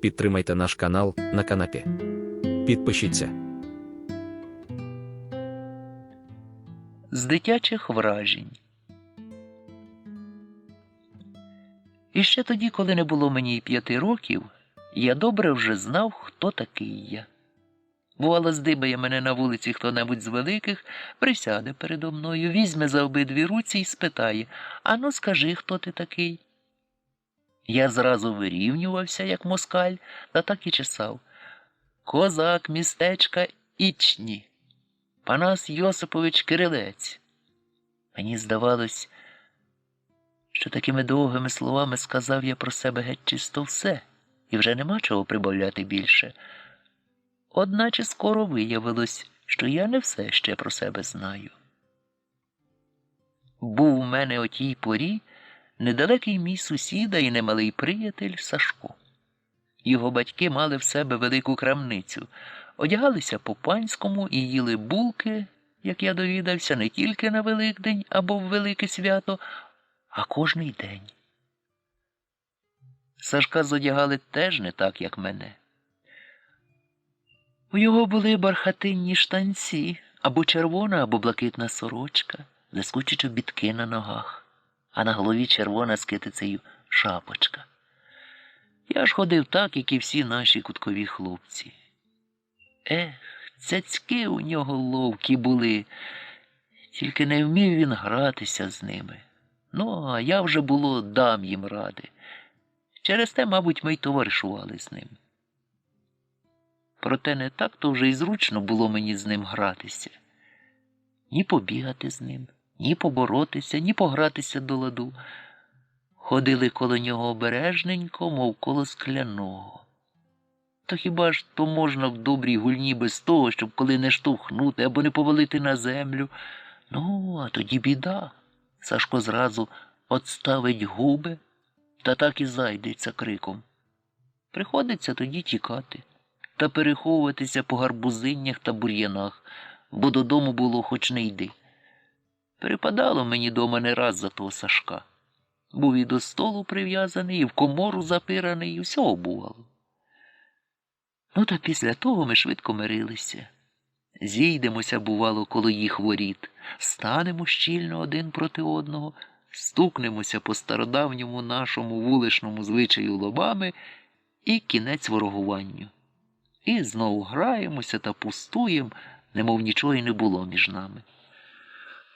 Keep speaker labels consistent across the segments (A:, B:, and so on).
A: Підтримайте наш канал на канапі. Підпишіться.
B: з дитячих вражень. І ще тоді, коли не було мені й п'яти років, я добре вже знав, хто такий я. Бувало, здибає мене на вулиці хто-небудь з великих, присяде передо мною, візьме за обидві руці і спитає Ану, скажи, хто ти такий? Я зразу вирівнювався, як москаль, та так і чесав. Козак містечка Ічні. Панас Йосипович Кирилець. Мені здавалось, що такими довгими словами сказав я про себе геть чисто все, і вже нема чого прибавляти більше. Одначе скоро виявилось, що я не все ще про себе знаю. Був у мене о тій порі недалекий мій сусіда і немалий приятель Сашко. Його батьки мали в себе велику крамницю, одягалися по панському і їли булки, як я довідався, не тільки на Великдень або в Велике свято, а кожний день. Сашка зодягали теж не так, як мене. У його були бархатинні штанці, або червона, або блакитна сорочка, блискучі чобітки на ногах, а на голові червона з китицею шапочка. Я ж ходив так, як і всі наші куткові хлопці. Ех, цяцьки у нього ловкі були, тільки не вмів він гратися з ними. Ну, а я вже було дам їм ради. Через те, мабуть, ми й товаришували з ним. Проте не так то вже й зручно було мені з ним гратися. Ні побігати з ним, ні поборотися, ні погратися до ладу. Ходили коло нього обережненько, мов коло скляного. То хіба ж то можна в добрій гульні без того, щоб коли не штовхнути або не повалити на землю? Ну, а тоді біда. Сашко зразу отставить губи та так і зайдеться криком. Приходиться тоді тікати та переховуватися по гарбузиннях та бур'янах, бо додому було хоч не йди. Перепадало мені дома не раз за того Сашка. Був і до столу прив'язаний, і в комору запираний, і всього бувало. Ну, та після того ми швидко мирилися. Зійдемося, бувало, коло їх воріт, станемо щільно один проти одного, стукнемося по стародавньому нашому вуличному звичаю лобами і кінець ворогуванню. І знову граємося та пустуємо, немов нічого й не було між нами.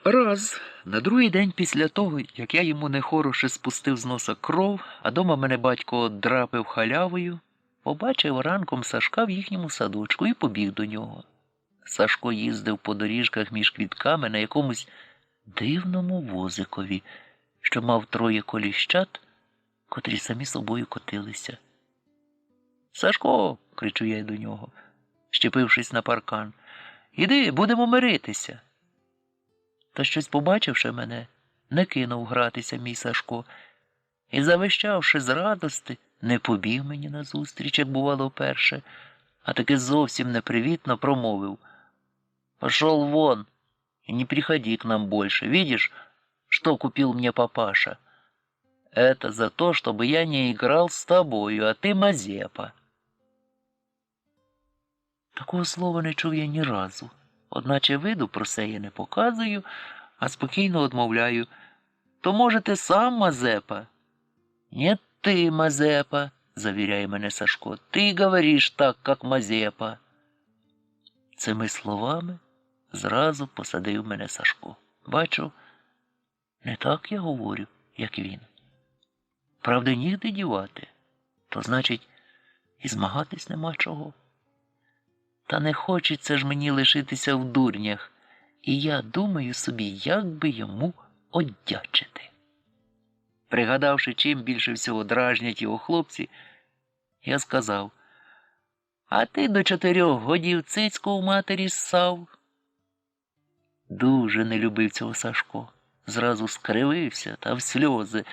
B: Раз, на другий день після того, як я йому нехороше спустив з носа кров, а дома мене батько драпив халявою, побачив ранком Сашка в їхньому садочку і побіг до нього. Сашко їздив по доріжках між квітками на якомусь дивному возикові, що мав троє коліщат, котрі самі собою котилися. Сашко, кричу я до нього, щепившись на паркан. Іди, будемо миритися. Та щось побачивши мене, не кинув гратися мій Сашко, і, завищавши з радости, не побіг мені назустріч, як бувало вперше, а таки зовсім непривітно промовив Пошел вон и не приходи к нам больше. Видишь, что купил мне папаша? Это за то, чтобы я не играл с тобою, а ты Мазепа. Такого слова не чув я ні разу. Одначе виду про це я не показую, а спокійно одмовляю. То, може, ти сам Мазепа? Не ти, Мазепа, завіряє мене Сашко. Ти говориш так, як Мазепа. Цими словами зразу посадив мене Сашко. Бачу, не так я говорю, як він. Правда, нігде дівати, то значить, і змагатись нема чого. Та не хочеться ж мені лишитися в дурнях, і я думаю собі, як би йому одячити. Пригадавши, чим більше всього дражнять його хлопці, я сказав А ти до чотирьох годів цицьку у матері ссав. Дуже не любив цього Сашко. Зразу скривився та в сльози,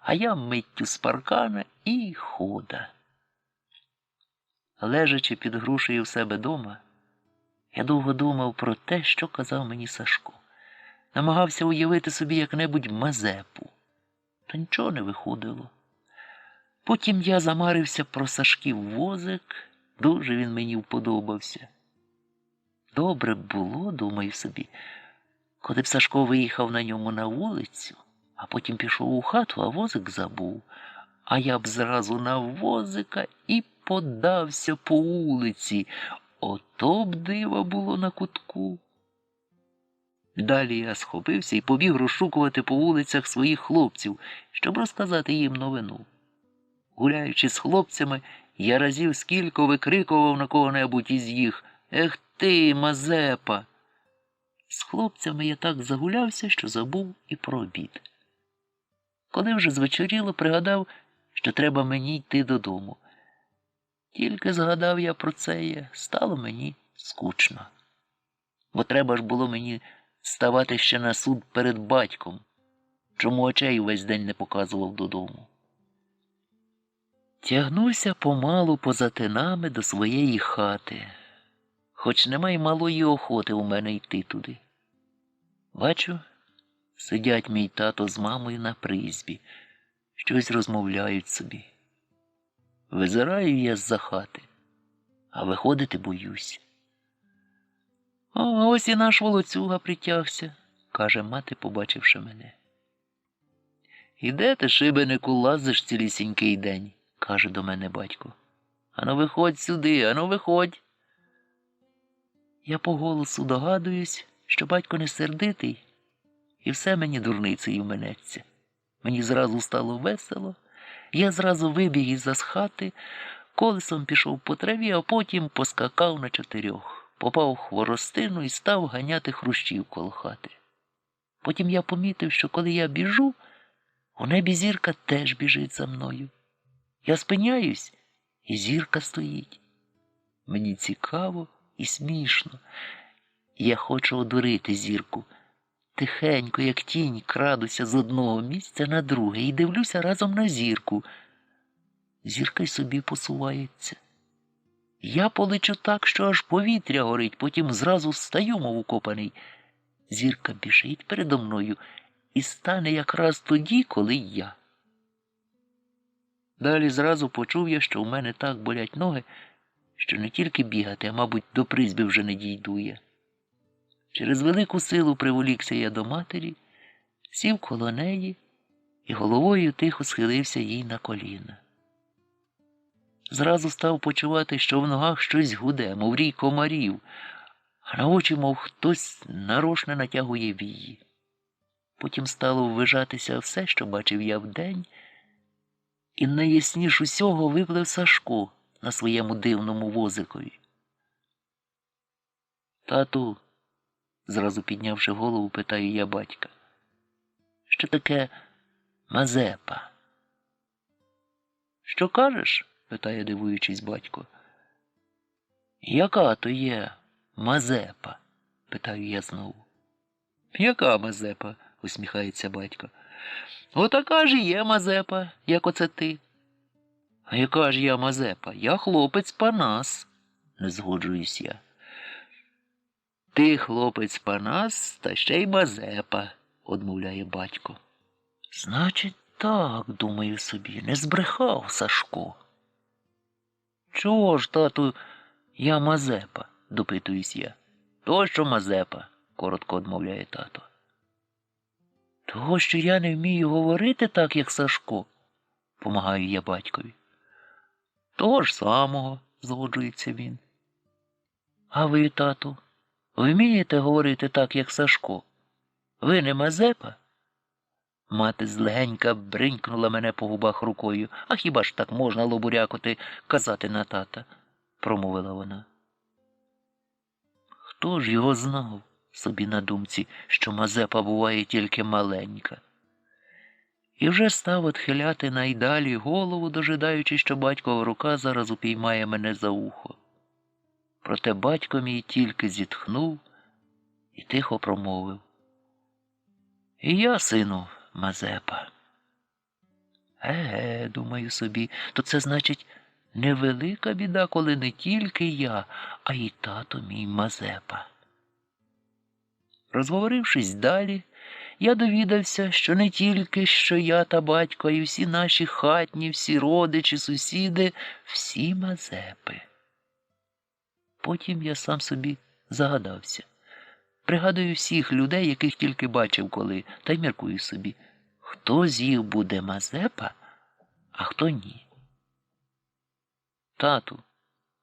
B: а я миттю з паркана і хода. Лежачи під грушею в себе дома, я довго думав про те, що казав мені Сашко. Намагався уявити собі як-небудь Мазепу, та нічого не виходило. Потім я замарився про Сашків возик, дуже він мені вподобався. Добре було, думаю собі, коли б Сашко виїхав на ньому на вулицю, а потім пішов у хату, а возик забув, а я б зразу на возика і подався по вулиці. Ото б диво було на кутку. Далі я схопився і побіг розшукувати по вулицях своїх хлопців, щоб розказати їм новину. Гуляючи з хлопцями, я разів скільки викрикував на кого-небудь із їх Ех ти, Мазепа. З хлопцями я так загулявся, що забув і про обід. Коли вже звечоріло, пригадав, що треба мені йти додому. Тільки згадав я про це, стало мені скучно. Бо треба ж було мені ставати ще на суд перед батьком, чому очей увесь день не показував додому. Тягнуся помалу поза тинами до своєї хати, хоч нема й малої охоти у мене йти туди. Бачу, сидять мій тато з мамою на призбі, щось розмовляють собі. Визираю я з-за хати, а виходити боюсь. А ось і наш волоцюга притягся, каже мати, побачивши мене. Іде ти, шибенику, лазиш цілісінький день, каже до мене батько. Ану, виходь сюди, ану, виходь. Я по голосу догадуюсь, що батько не сердитий, і все мені дурницею минеться. Мені зразу стало весело, я зразу вибіг із-за хати, колесом пішов по траві, а потім поскакав на чотирьох, попав в хворостину і став ганяти хрущів коло хати. Потім я помітив, що коли я біжу, у небі зірка теж біжить за мною. Я спиняюсь, і зірка стоїть. Мені цікаво і смішно. Я хочу одурити зірку. Тихенько, як тінь, крадуся з одного місця на друге і дивлюся разом на зірку. Зірка й собі посувається. Я полечу так, що аж повітря горить, потім зразу встаю, мов укопаний. Зірка біжить передо мною і стане якраз тоді, коли я. Далі зразу почув я, що в мене так болять ноги, що не тільки бігати, а мабуть, до призьби вже не дійду я. Через велику силу приволікся я до матері, сів коло неї і головою тихо схилився їй на коліна. Зразу став почувати, що в ногах щось гуде, мов рій комарів, а на очі, мов хтось нарошне натягує вії. Потім стало ввижатися все, що бачив я вдень, і найясніш усього виплив Сашко на своєму дивному возикові. Тату, зразу піднявши голову, питаю я батька. Що таке Мазепа? Що кажеш? питає, дивуючись батько. Яка то є Мазепа? питаю я знову. Яка Мазепа? усміхається батько. Отака ж є Мазепа, як оце ти. А яка ж я Мазепа? Я хлопець Панас, не згоджуюсь я. Ти хлопець Панас, та ще й Мазепа, одмовляє батько. Значить, так, думаю собі, не збрехав Сашко. Чого ж, тату, я Мазепа? допитуюсь я. То, що Мазепа, коротко одмовляє тато. Того, що я не вмію говорити так, як Сашко, помагаю я батькові. Того ж самого, згоджується він. А ви, тату, вмієте говорити так, як Сашко? Ви не Мазепа? Мати злегенька бринькнула мене по губах рукою. А хіба ж так можна лобурякоти казати на тата? промовила вона. Хто ж його знав? собі на думці, що Мазепа буває тільки маленька. І вже став отхиляти найдалі голову, дожидаючи, що батькова рука зараз упіймає мене за ухо. Проте батько мій тільки зітхнув і тихо промовив. І я, сину, Мазепа. Еге, думаю собі, то це значить невелика біда, коли не тільки я, а й тато мій Мазепа. Розговорившись далі, я довідався, що не тільки що я та батько, й всі наші хатні, всі родичі, сусіди, всі мазепи. Потім я сам собі загадався. Пригадую всіх людей, яких тільки бачив коли, та й міркую собі, хто з їх буде мазепа, а хто ні. Тату,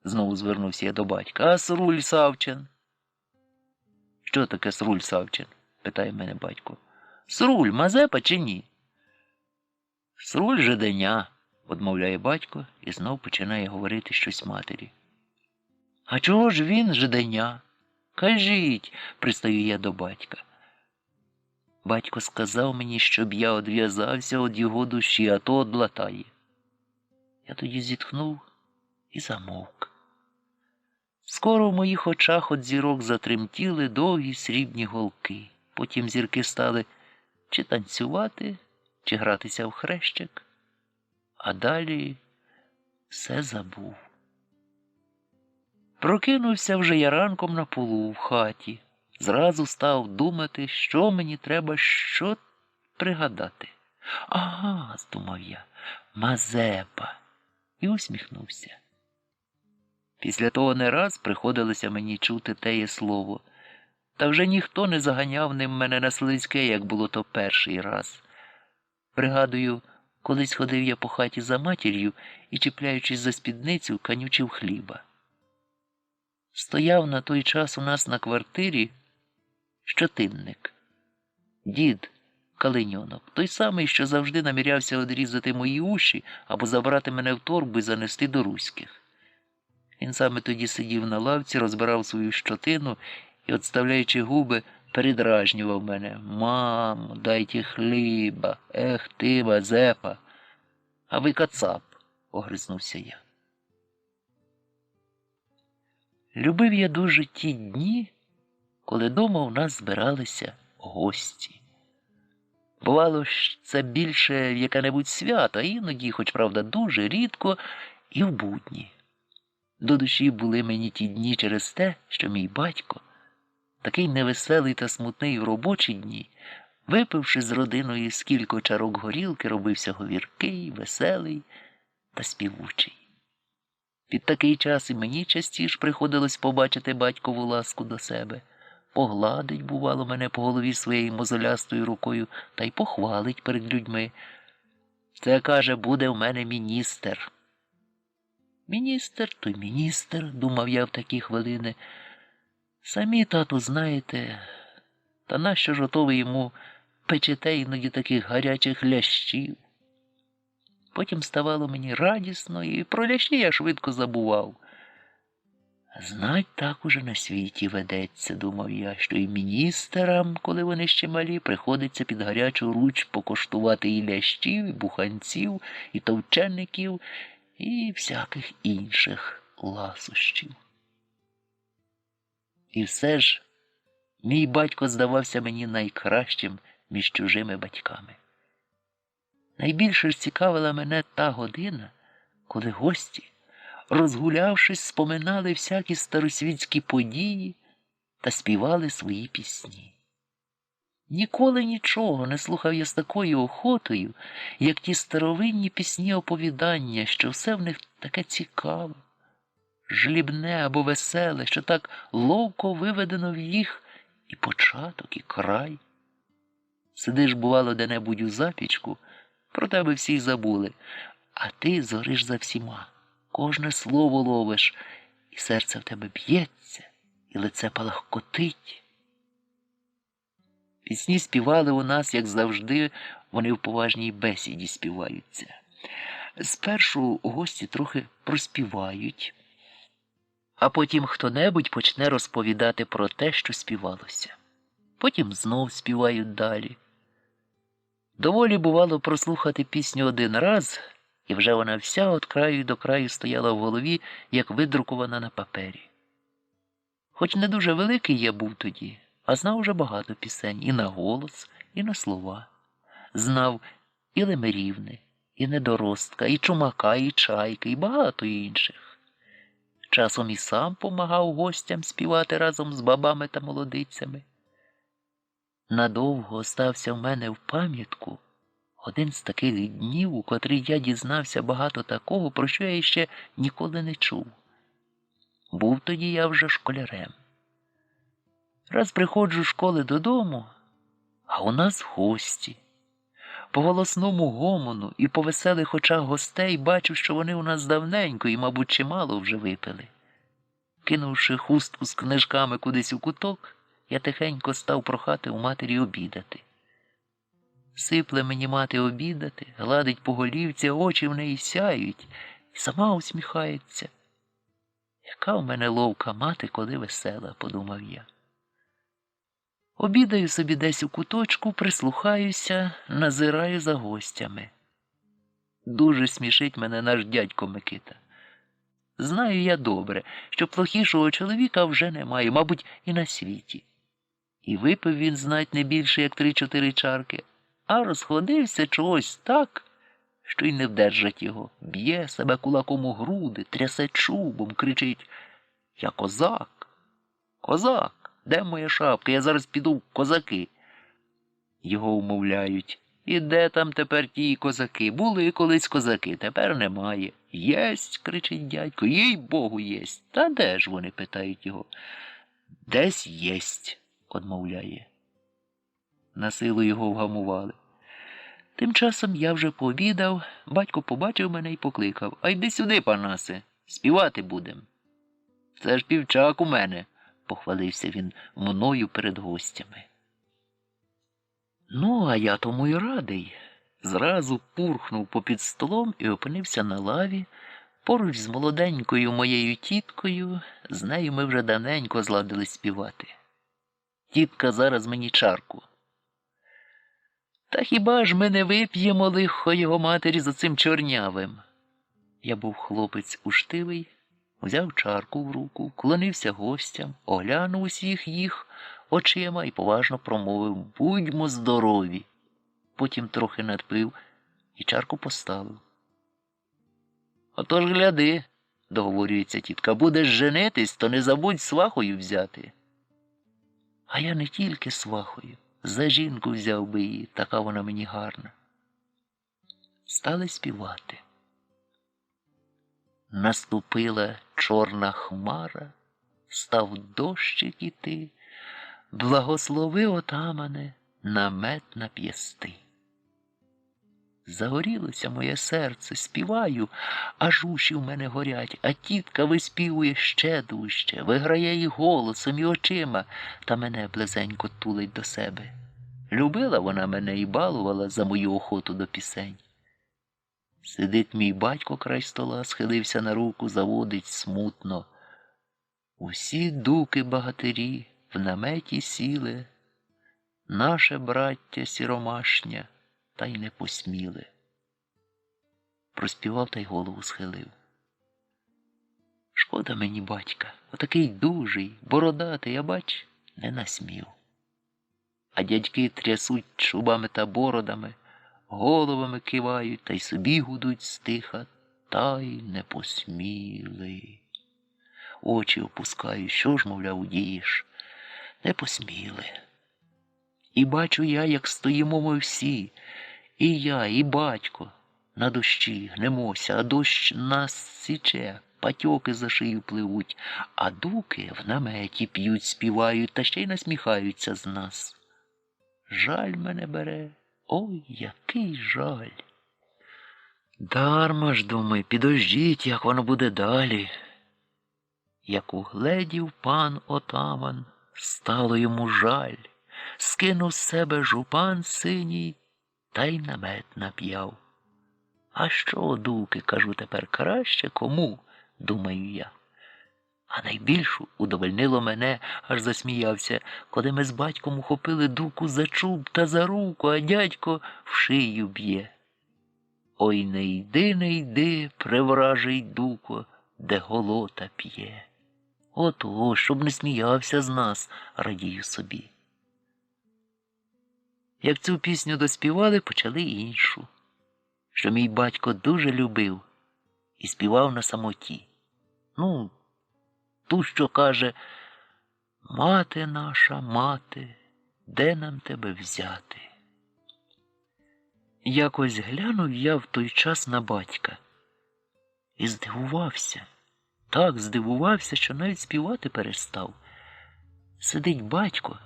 B: знову звернувся я до батька, а Сруль Савчин? Що таке Сруль Савчин? питає мене батько. Сруль, Мазепа чи ні? Сруль жиденя, одмовляє батько і знов починає говорити щось матері. А чого ж він жиденя? Кажіть, пристаю я до батька. Батько сказав мені, щоб я одв'язався від його душі, а то одлатає. Я тоді зітхнув і замовк. Скоро в моїх очах от зірок затремтіли довгі срібні голки. Потім зірки стали чи танцювати, чи гратися в хрещик, а далі все забув. Прокинувся вже я ранком на полу в хаті. Зразу став думати, що мені треба що пригадати. Ага, здумав я, Мазепа. І усміхнувся. Після того не раз приходилося мені чути теє слово, та вже ніхто не заганяв ним мене на слизьке, як було то перший раз. Пригадую, колись ходив я по хаті за матір'ю і, чіпляючись за спідницю, канючив хліба. Стояв на той час у нас на квартирі щотинник, дід Калиньонок, той самий, що завжди намірявся одрізати мої уші або забрати мене в торбу і занести до руських. Він саме тоді сидів на лавці, розбирав свою щотину і, отставляючи губи, передражнював мене. Мамо, дайте хліба, ех ти, Мазепа. А ви кацап, огризнувся я. Любив я дуже ті дні, коли дома у нас збиралися гості. Бувало ж це більше в яке-небудь свято, а іноді, хоч правда, дуже рідко, і в будні. До душі були мені ті дні через те, що мій батько, такий невеселий та смутний в робочі дні, випивши з родиною скільки чарок горілки, робився говіркий, веселий та співучий. Під такий час і мені частіше приходилось побачити батькову ласку до себе, погладить, бувало, мене по голові своєю мозолястою рукою та й похвалить перед людьми. Це, каже, буде в мене міністр. Міністр, то й міністр, думав я в такі хвилини. Самі, тату, знаєте, та нащо ж ото ви йому печете іноді таких гарячих лящів? Потім ставало мені радісно, і про лящі я швидко забував. Знать, так уже на світі ведеться, думав я, що і міністерам, коли вони ще малі, приходиться під гарячу руч покоштувати і лящів, і буханців, і товчеників, і всяких інших ласощів. І все ж мій батько здавався мені найкращим між чужими батьками. Найбільше ж цікавила мене та година, коли гості, розгулявшись, споминали всякі старосвітські події та співали свої пісні. Ніколи нічого не слухав я з такою охотою, як ті старовинні пісні оповідання, що все в них таке цікаве, жлібне або веселе, що так ловко виведено в їх і початок, і край. Сидиш, бувало, де-небудь у запічку, про тебе всі забули, а ти зориш за всіма, кожне слово ловиш, і серце в тебе б'ється, і лице палахкотить. Пісні співали у нас, як завжди, вони в поважній бесіді співаються. Спершу гості трохи проспівають, а потім хто-небудь почне розповідати про те, що співалося. Потім знов співають далі. Доволі бувало прослухати пісню один раз, і вже вона вся від краю до краю стояла в голові, як видрукована на папері. Хоч не дуже великий я був тоді, а знав уже багато пісень і на голос, і на слова. Знав і Лемерівни, і недоростка, і чумака, і чайки, і багато інших. Часом і сам помагав гостям співати разом з бабами та молодицями. Надовго остався в мене в пам'ятку один з таких днів, у котрий я дізнався багато такого, про що я ще ніколи не чув. Був тоді я вже школярем. Раз приходжу з школи додому, а у нас гості. По голосному гомону і по веселих очах гостей бачу, що вони у нас давненько і, мабуть, чимало вже випили. Кинувши хустку з книжками кудись у куток, я тихенько став прохати у матері обідати. Сипле мені мати обідати, гладить по голівці, очі в неї сяють, сама усміхається. Яка в мене ловка мати, коли весела, подумав я. Обідаю собі десь у куточку, прислухаюся, назираю за гостями. Дуже смішить мене наш дядько Микита. Знаю я добре, що плохішого чоловіка вже немає, мабуть, і на світі. І випив він знать не більше, як три-чотири чарки, а розходився чогось так, що й не вдержать його. Б'є себе кулаком у груди, трясе чубом, кричить Я козак, козак, де моя шапка? Я зараз піду в козаки. Його умовляють. І де там тепер ті козаки? Були колись козаки, тепер немає. Єсть, кричить дядько, їй богу, єсть. Та де ж вони? питають його. Десь єсть, одмовляє. На силу його вгамували. Тим часом я вже пообідав, батько побачив мене і покликав А йди сюди, панасе, співати будем. Це ж півчак у мене, похвалився він мною перед гостями. Ну, а я тому й радий. Зразу пурхнув попід столом і опинився на лаві поруч з молоденькою моєю тіткою, з нею ми вже давненько зладили співати. Тітка зараз мені чарку. Та хіба ж ми не вип'ємо лихо його матері за цим чорнявим? Я був хлопець уштивий, взяв чарку в руку, вклонився гостям, оглянув усіх їх очима і поважно промовив Будьмо здорові. Потім трохи надпив і чарку поставив. Отож гляди, договорюється тітка, будеш женитись, то не забудь свахою взяти. А я не тільки свахою, за жінку взяв би її, така вона мені гарна. Стали співати. Наступила чорна хмара, став дощик іти, благослови отамане намет на п'ясти. Загорілося моє серце, співаю, аж уші в мене горять, а тітка виспівує ще дужче, виграє і голосом, і очима, та мене близенько тулить до себе. Любила вона мене і балувала за мою охоту до пісень. Сидить мій батько край стола, схилився на руку, заводить смутно. Усі дуки багатирі в наметі сіли, наше браття сіромашня, та й не посміли. Проспівав та й голову схилив. Шкода мені батька, отакий дужий, бородатий, я бач, не насмів. А дядьки трясуть чубами та бородами, головами кивають та й собі гудуть стиха, та й не посміли. Очі опускаю, що ж, мовляв, удієш? Не посміли. І бачу я, як стоїмо ми всі, і я, і батько. На дощі гнемося, а дощ нас січе, патьоки за шию пливуть, а дуки в наметі п'ють, співають та ще й насміхаються з нас. Жаль мене бере, ой, який жаль. Дарма ж, думаю, підождіть, як воно буде далі. Як угледів пан отаман, стало йому жаль, скинув з себе жупан синій та й намет нап'яв. А що, дуки, кажу тепер краще кому, думаю я. А найбільшу удовольнило мене, аж засміявся, коли ми з батьком ухопили дуку за чуб та за руку, а дядько в шию б'є. Ой не йди, не йди, привражий дуко, де голота п'є. Ото, щоб не сміявся з нас, радію собі. Як цю пісню доспівали, почали іншу, що мій батько дуже любив і співав на самоті. Ну, ту, що каже, мати наша, мати, де нам тебе взяти? Якось глянув я в той час на батька і здивувався. Так здивувався, що навіть співати перестав. Сидить батько,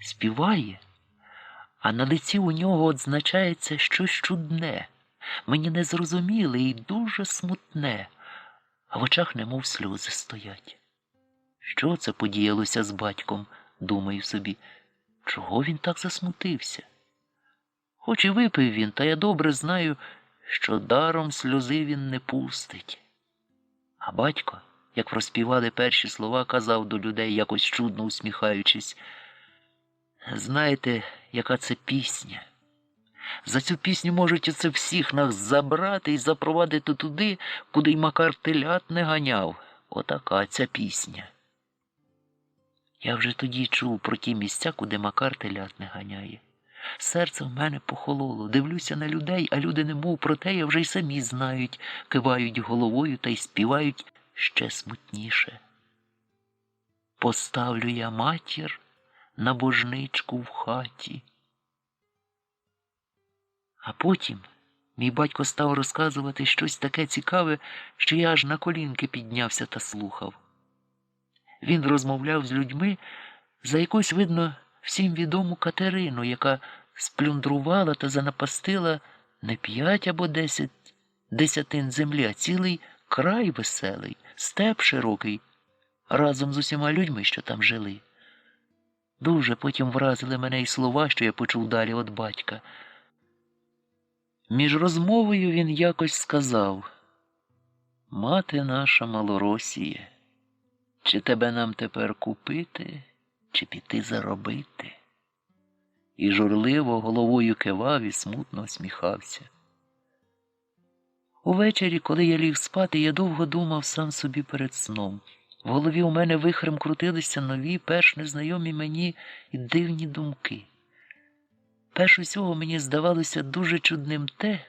B: співає, а на лиці у нього означається щось чудне, мені незрозуміле і дуже смутне, а в очах немов сльози стоять. Що це подіялося з батьком, думаю собі, чого він так засмутився? Хоч і випив він, та я добре знаю, що даром сльози він не пустить. А батько, як проспівали перші слова, казав до людей, якось чудно усміхаючись. Знаєте, яка це пісня? За цю пісню можуть оце всіх нас забрати і запровадити туди, куди й Макар телят не ганяв. Отака ця пісня. Я вже тоді чув про ті місця, куди Макар телят не ганяє. Серце в мене похололо, дивлюся на людей, а люди немов про те, я вже й самі знають, кивають головою та й співають ще смутніше. Поставлю я матір на божничку в хаті. А потім мій батько став розказувати щось таке цікаве, що я аж на колінки піднявся та слухав. Він розмовляв з людьми за якусь, видно, всім відому Катерину, яка сплюндрувала та занапастила не п'ять або десять десятин землі, а цілий край веселий, степ широкий, разом з усіма людьми, що там жили. Дуже потім вразили мене й слова, що я почув далі від батька. Між розмовою він якось сказав Мати наша Малоросіє, чи тебе нам тепер купити, чи піти заробити? І журливо головою кивав і смутно усміхався. Увечері, коли я ліг спати, я довго думав сам собі перед сном. В голові у мене вихрем крутилися нові, перш незнайомі мені і дивні думки. Перш усього мені здавалося дуже чудним те,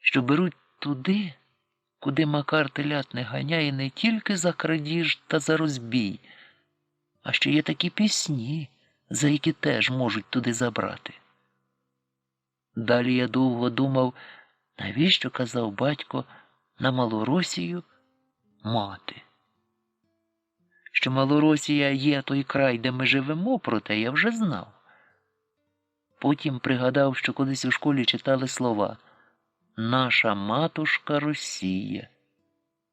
B: що беруть туди, куди Макар телят не ганяє не тільки за крадіж та за розбій, а ще є такі пісні, за які теж можуть туди забрати. Далі я довго думав, навіщо казав батько на Малоросію мати. Що Малоросія є той край, де ми живемо, проте я вже знав. Потім пригадав, що колись у школі читали слова Наша матушка Росія.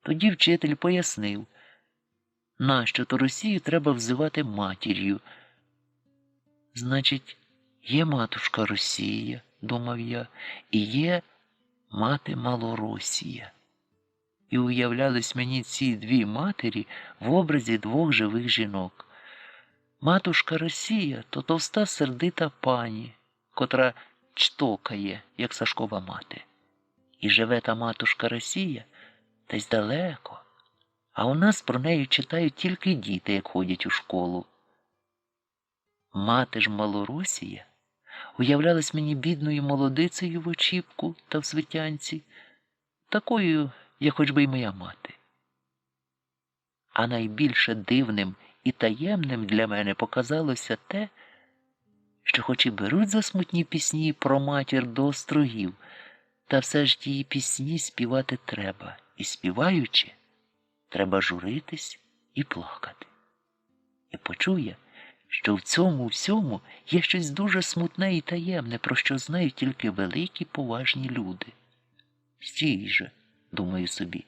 B: Тоді вчитель пояснив, нащо то Росію треба взивати матір'ю. Значить, є матушка Росія, думав я, і є мати Малоросія. І уявлялись мені ці дві матері в образі двох живих жінок. Матушка Росія то товста сердита пані, котра чтокає, як Сашкова мати. І живе та матушка Росія десь далеко, а у нас про неї читають тільки діти, як ходять у школу. Мати ж Малоросія уявлялась мені бідною молодицею в очіпку та в свитянці, такою, як хоч би й моя мати. А найбільше дивним і таємним для мене показалося те, що хоч і беруть за смутні пісні про матір до острогів, та все ж тії пісні співати треба, і співаючи, треба журитись і плакати. І почув я, що в цьому всьому є щось дуже смутне і таємне, про що знають тільки великі поважні люди. Стій же, думаю собі,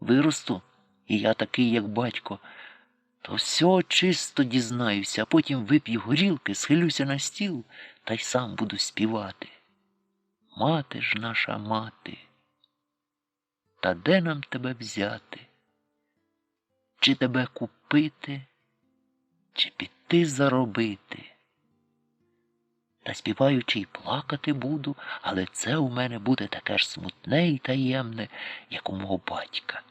B: виросту, і я такий, як батько, то все чисто дізнаюся, а потім вип'ю горілки, схилюся на стіл та й сам буду співати. Мати ж наша мати, та де нам тебе взяти? Чи тебе купити, чи піти заробити? Та співаючи й плакати буду, але це у мене буде таке ж смутне і таємне, як у мого батька.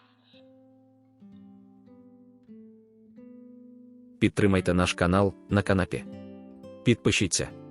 A: Підтримайте наш канал на канапі. Підпишіться.